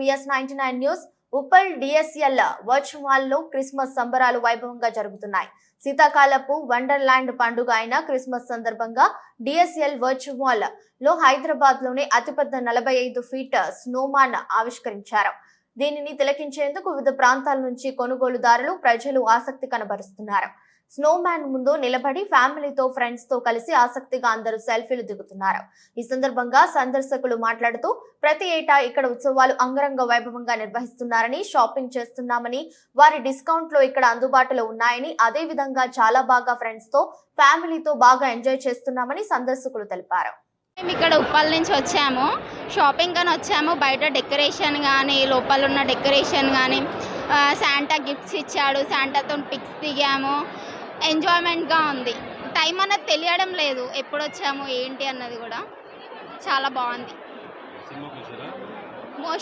VS ninety nine news Uppal DSL వర్చువల్లో Christmas సంబరాలు వైభవంగా జరుగుతున్నాయి. శీతాకాలపు వండర్లాండ్ పండుగ అయిన క్రిస్మస్ సందర్భంగా డిఎస్ఎల్ వర్చువల్లో హైదరాబాద్లోనే అతిపెద్ద నలభై ఐదు ఫీట్ స్నోమాన్ ఆవిష్కరించారు. దీనిని తిలకించేందుకు వివిధ ప్రాంతాల నుంచి కొనుగోలుదారులు ప్రజలు ఆసక్తి కనబరుస్తున్నారు. స్నోమ్యాన్ ముందు నిలబడి ఫ్యామిలీతో ఫ్రెండ్స్తో కలిసి ఆసక్తిగా అందరూ సెల్ఫీలు దిగుతున్నారు. ఈ సందర్భంగా సందర్శకులు మాట్లాడుతూ ప్రతి ఏటా ఇక్కడ ఉత్సవాలు అంగరంగ వైభవంగా నిర్వహిస్తున్నారని షాపింగ్ చేస్తున్నామని వారి డిస్కౌంట్లు ఇక్కడ అందుబాటులో ఉన్నాయని అదే విధంగా చాలా బాగా ఫ్రెండ్స్తో ఫ్యామిలీతో బాగా ఎంజాయ్ చేస్తున్నామని సందర్శకులు తెలిపారు. మేము ఇక్కడ ఉప్పల్ నుంచి వచ్చాము. షాపింగ్ అని వచ్చాము. బయట డెకరేషన్ కానీ లోపల ఉన్న డెకరేషన్ కానీ శాంటా గిఫ్ట్స్ ఇచ్చాడు. శాంటాతో పిక్స్ దిగాము. ఎంజాయ్మెంట్గా ఉంది. టైం అన్నది తెలియడం లేదు. ఎప్పుడు వచ్చాము ఏంటి అన్నది కూడా చాలా బాగుంది.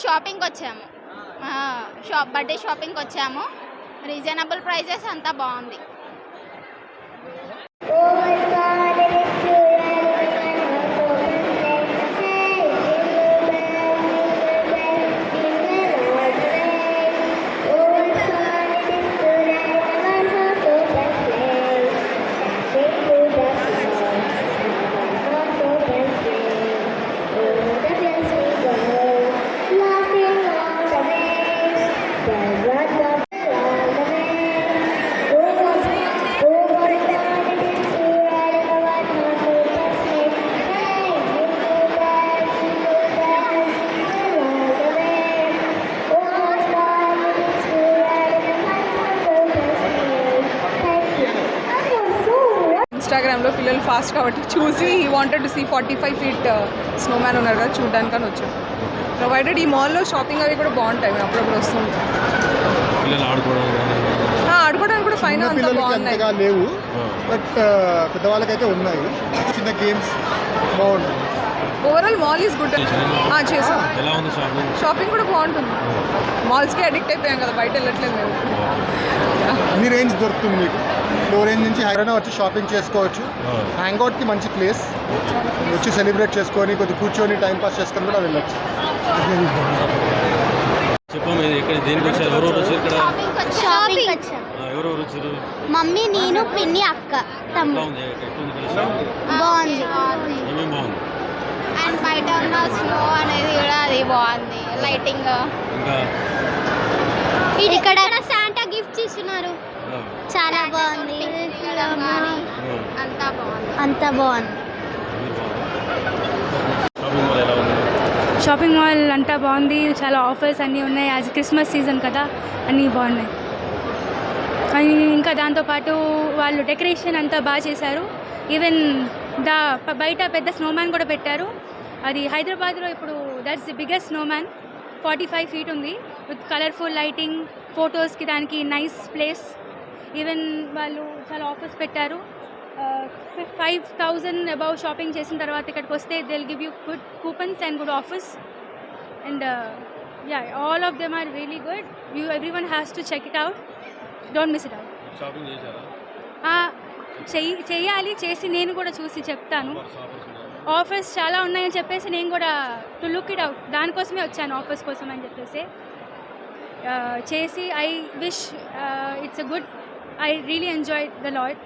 షాపింగ్కి వచ్చాము షాప్ బర్త్డే షాపింగ్కి వచ్చాము రీజనబుల్ ప్రైజెస్ అంతా బాగుంది. ఇన్స్టాగ్రామ్లో పిల్లలు ఫాస్ట్ కాబట్టి చూసి ఈ wanted to see forty five feet snowman ఉన్నారు కదా చూడడానికి అని వచ్చాం. ప్రొవైడెడ్ ఈ మాల్లో షాపింగ్ అవి కూడా బాగుంటాయి మేము అప్పుడప్పుడు వస్తుంటాం. ఆడుకోవడానికి కూడా ఫైన్ అంతా బాగున్నాయి. అంతగా లేవు. బట్ పెద్దవాళ్ళకైతే ఉన్నాయి. చిన్న గేమ్స్ బాగుంటుంది ఓవరాల్ మాల్ ఈజ్ గుడ్? చేసాం ఎలా ఉంది షాపింగ్ షాపింగ్ కూడా బాగుంటుంది. మాల్స్కి అడిక్ట్ అయిపోయాం కదా బయట వెళ్ళట్లేదు మేము. అన్ని రేంజ్ దొరుకుతుంది మీకు. లో రేంజ్ నుంచి హైదరాబాద్ వచ్చి షాపింగ్ చేసుకోవచ్చు. హ్యాంగ్అవుట్కి మంచి ప్లేస్ వచ్చి సెలబ్రేట్ చేసుకొని కొద్ది కూర్చొని టైం పాస్ చేసుకొని కూడా వెళ్ళొచ్చు. మమ్మీ నేను పిన్ని అక్క షాపింగ్ బాగుంది ఉన్న స్నో అనేది కూడా అది బాగుంది. లైటింగ్ ఇంకా? ఇక్కడ శాంటా గిఫ్ట్స్ ఇస్తున్నారు చాలా బాగుంది. అంతా బాగుంది. అంతా బాగుంది. షాపింగ్ మాల్ అంతా బాగుంది. చాలా ఆఫర్స్ అన్నీ ఉన్నాయి. యాజ్ క్రిస్మస్ సీజన్ కదా అన్నీ బాగున్నాయి. అని ఇంకా దాంతోపాటు వాళ్ళు డెకరేషన్ అంతా బాగా చేశారు. ఈవెన్ దా బయట పెద్ద స్నోమ్యాన్ కూడా పెట్టారు. అది హైదరాబాద్లో ఇప్పుడు that's the biggest snowman forty five feet ఉంది. విత్ కలర్ఫుల్ లైటింగ్ ఫొటోస్కి దానికి నైస్ ప్లేస్ ఈవెన్ వాళ్ళు చాలా ఆఫర్స్ పెట్టారు. ఫైవ్ థౌజండ్ అబౌవ్ షాపింగ్ చేసిన తర్వాత ఇక్కడికి వస్తే they'll give you good coupons and good offers and yeah all of them are really good you everyone has to check it out don't miss it out shopping చెయ్యి చెయ్యాలి చేసి నేను కూడా చూసి చెప్తాను. ఆఫర్స్ చాలా ఉన్నాయని చెప్పేసి నేను కూడా టు లుక్ ఇట్ అవుట్ దానికోసమే వచ్చాను ఆఫర్స్ కోసం అని చెప్పేసి. చేసి I wish it's a good I really enjoy the lot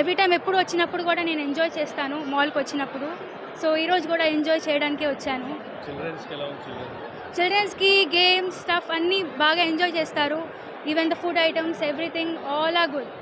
every time ఎప్పుడు వచ్చినప్పుడు కూడా నేను ఎంజాయ్ చేస్తాను మాల్కి వచ్చినప్పుడు. సో ఈరోజు కూడా ఎంజాయ్ చేయడానికే వచ్చాను. చిల్డ్రన్స్కి గేమ్స్ స్టఫ్ అన్నీ బాగా ఎంజాయ్ చేస్తారు. Even the food items everything all are good